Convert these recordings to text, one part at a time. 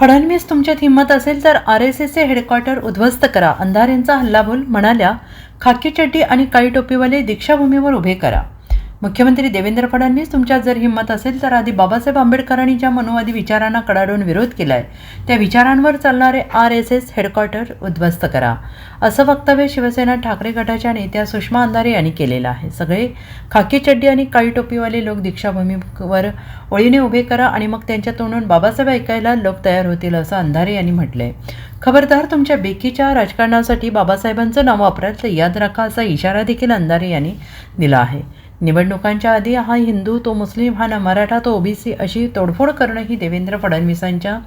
फडणवीस तुमच्यात हिंमत असेल तर आर एस एसचे हेडक्वार्टर उद्ध्वस्त करा. अंधार यांचा हल्लाबोल म्हणाल्या खाकी चड्डी आणि काळी टोपीवाले दीक्षाभूमीवर उभे करा. मुख्यमंत्री देवेंद्र फडणवीस तुमच्यात जर हिंमत असेल तर आधी बाबासाहेब आंबेडकरांनी ज्या मनोवादी विचारांना कडाडून विरोध केलाय त्या विचारांवर चालणारे आर एस एस हेडक्वार्टर उद्ध्वस्त करा. असं वक्तव्य शिवसेना ठाकरे गटाच्या नेत्या सुषमा अंधारे यांनी केलेलं आहे. सगळे खाकी चड्डी आणि काळी टोपीवाले लोक दीक्षाभूमीवर ओळीने उभे करा आणि मग त्यांच्या तोंडून बाबासाहेब ऐकायला लोक तयार होतील असं अंधारे यांनी म्हटलंय. खबरदार तुमच्या बेकीच्या राजकारणासाठी बाबासाहेबांचं नाव वापरायचं याद राखा असा इशारा देखील अंधारे यांनी दिला आहे. निवडणुकांच्या आधी हा हिंदू तो मुस्लिम हा ना मराठा तो ओबीसी अशी तोडफोड करणं ही देवेंद्र फडणवीसांच्या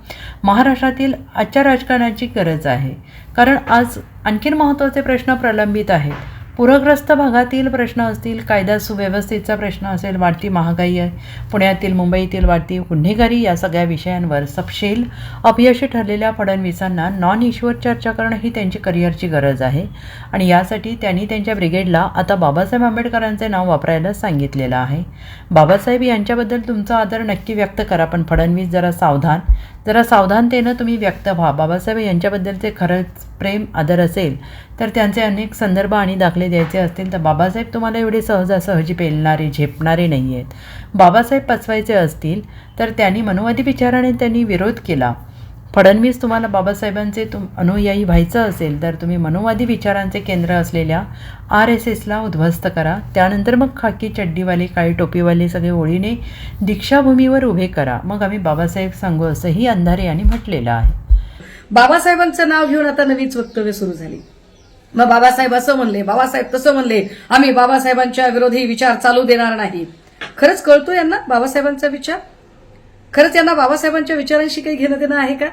महाराष्ट्रातील आजच्या राजकारणाची गरज आहे. कारण आज आणखीन महत्त्वाचे प्रश्न प्रलंबित आहेत. पूरग्रस्त भागातील प्रश्न असतील कायदा सुव्यवस्थेचा प्रश्न असेल वाढती महागाई आहे. पुण्यातील मुंबईतील वाढती गुन्हेगारी या सगळ्या विषयांवर सपशेल अपयशी ठरलेल्या फडणवीसांना नॉन इश्यूवर चर्चा करणं ही त्यांची करिअरची गरज आहे. आणि यासाठी त्यांनी त्यांच्या ब्रिगेडला आता बाबासाहेब आंबेडकरांचे नाव वापरायला सांगितलेलं आहे. बाबासाहेब यांच्याबद्दल तुमचा आदर नक्की व्यक्त करा पण फडणवीस जरा सावधान. जरा सावधानतेनं तुम्ही व्यक्त व्हा. बाबासाहेब यांच्याबद्दलचे खरंच प्रेम आदर असेल तर त्यांचे अनेक संदर्भ आणि दाखले द्यायचे असतील. तर बाबासाहेब तुम्हाला एवढे सहजासहजी पेलणारे झेपणारे नाही आहेत बाबासाहेब पचवायचे असतील तर त्यांनी मनोवादी विचाराने त्यांनी विरोध केला. फडणवीस तुम्हाला बाबासाहेबांचे तुम अनुयायी व्हायचं असेल तर तुम्ही मनोवादी विचारांचे केंद्र असलेल्या आर एस एसला उद्ध्वस्त करा. त्यानंतर मग खाकी चड्डीवाले काळी टोपीवाले सगळे ओळीने दीक्षाभूमीवर उभे करा. मग आम्ही बाबासाहेब सांगू असंही अंधारे यांनी म्हटलेलं आहे. बाबासाहेबांचं नाव घेऊन आता नवीच वक्तव्य सुरू झाली. मग बाबासाहेब असं म्हणले बाबासाहेब तसं म्हणले आम्ही बाबासाहेबांच्या विरोधी विचार चालू देणार नाही. खरंच कळतो यांना बाबासाहेबांचा विचार? खरंच यांना बाबासाहेबांच्या विचारांशी काही घेणं देणं आहे का?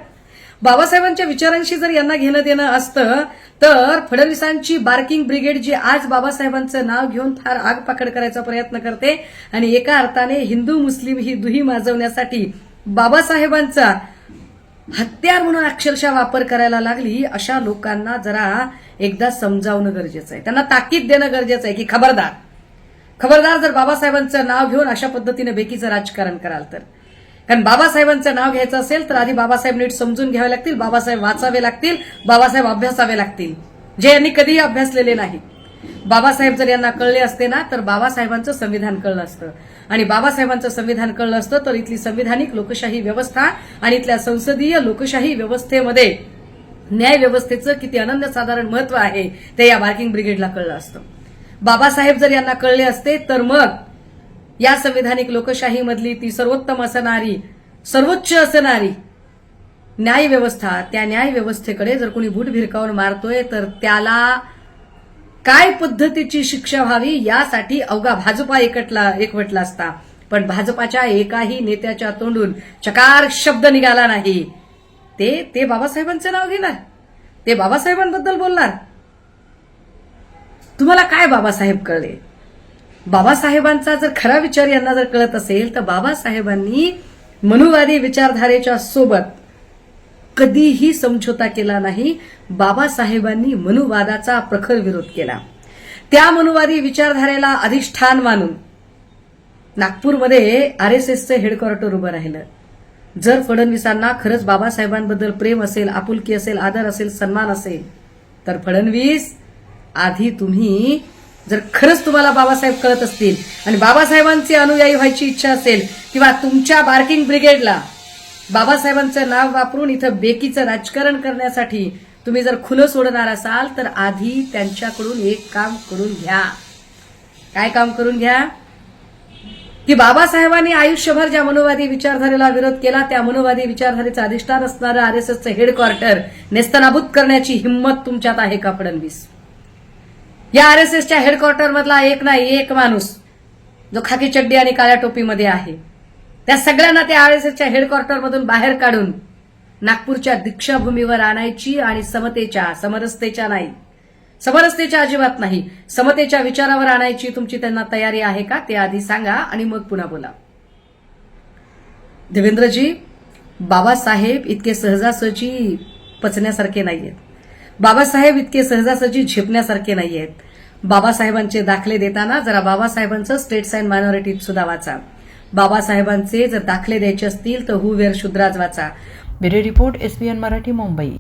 बाबासाहेबांच्या विचारांशी जर यांना घेणं देणं असतं तर फडणवीसांची बार्किंग ब्रिगेड जी आज बाबासाहेबांचं नाव घेऊन फार आग पाकड करायचा प्रयत्न करते आणि एका अर्थाने हिंदू मुस्लिम ही दुही माजवण्यासाठी बाबासाहेबांचा हत्यार म्हणून अक्षरशः वापर करायला लागली अशा लोकांना जरा एकदा समजावणं गरजेचं आहे. त्यांना ताकीद देणं गरजेचं आहे की खबरदार. खबरदार जर बाबासाहेबांचं नाव घेऊन अशा पद्धतीने बेकीचं राजकारण कराल तर. कारण बाबासाहेबांचं नाव घ्यायचं असेल तर आधी बाबासाहेब नीट समजून घ्यावे लागतील बाबासाहेब वाचावे लागतील बाबासाहेब अभ्यासावे लागतील. जे यांनी कधीही अभ्यासलेले नाही. बाबासाहेब जर यांना कळले असते ना तर बाबासाहेबांचं संविधान कळलं असतं. आणि बाबासाहेबांचं संविधान कळलं असतं तर इथली संविधानिक लोकशाही व्यवस्था आणि इथल्या संसदीय लोकशाही व्यवस्थेमध्ये न्याय व्यवस्थेचं किती अनन्यसाधारण महत्त्व आहे ते या बार्किंग ब्रिगेडला कळलं असतं. बाबासाहेब जर यांना कळले असते तर मग या संविधानिक लोकशाहीमधली ती सर्वोत्तम असणारी सर्वोच्च असणारी न्यायव्यवस्था त्या न्यायव्यवस्थेकडे जर कोणी बूट भिरकावून मारतोय तर त्याला काय पद्धतीची शिक्षा व्हावी यासाठी अवघा भाजपा एकटला एकवटला असता. पण भाजपाच्या एकाही नेत्याच्या तोंडून चकार शब्द निघाला नाही. ते ते बाबासाहेबांचं नाव घेणार? ते बाबासाहेबांबद्दल बोलणार? तुम्हाला काय बाबासाहेब कळले? बाबासाहेबांचा जर खरा विचार यांना जर कळत असेल तर बाबासाहेबांनी मनुवादी विचारधारेच्या सोबत कधीही समझोता केला नाही बाबासाहेबांनी मनुवादाचा प्रखर विरोध केला. त्या मनुवादी विचारधारेला अधिष्ठान मानून नागपूरमध्ये आर एस एसचं हेडक्वार्टर उभं राहिलं. जर फडणवीसांना खरंच बाबासाहेबांबद्दल प्रेम असेल आपुलकी असेल आदर असेल सन्मान असेल तर फडणवीस आधी तुम्ही जर खरंच तुम्हाला बाबासाहेब कळत असतील आणि बाबासाहेबांची अनुयायी व्हायची इच्छा असेल किंवा तुमच्या बार्किंग ब्रिगेडला बाबासाहेबांचं नाव वापरून इथं बेकीचं राजकारण करण्यासाठी तुम्ही जर खुलं सोडणार असाल तर आधी त्यांच्याकडून एक काम करून घ्या. काय काम करून घ्या? की बाबासाहेबांनी आयुष्यभर ज्या मनोवादी विचारधारेला विरोध केला त्या मनोवादी विचारधारेचं अधिष्ठान असणारं आरएसएसचं हेडक्वार्टर नेस्तनाबूत करण्याची हिंमत तुमच्यात आहे का फडणवीस? या आरएसएसच्या एसच्या हेडक्वार्टरमधला एक नाही एक माणूस जो खाकी चड्डी आणि काळ्या टोपीमध्ये आहे. त्या सगळ्यांना त्या आरएसएसच्या हेडक्वार्टरमधून बाहेर काढून नागपूरच्या दीक्षाभूमीवर आणायची आणि समतेच्या समरसतेच्या नाही. समरसतेच्या अजिबात नाही. समतेच्या विचारावर आणायची तुमची त्यांना तयारी आहे का? ते आधी सांगा आणि मग पुन्हा बोला. देवेंद्रजी बाबासाहेब इतके सहजासहजी पचण्यासारखे नाहीयेत. बाबासाहेब इतके सहजासहजी झेपण्यासारखे नाहीयेत. बाबासाहेबांचे दाखले देताना जरा बाबासाहेबांचं स्टेट्स अँड मायनॉरिटीत सुद्धा वाचा. बाबासाहेबांचे जर दाखले द्यायचे असतील तर हु वेअर शुद्राज वाचा bureau report S Marathi Mumbai.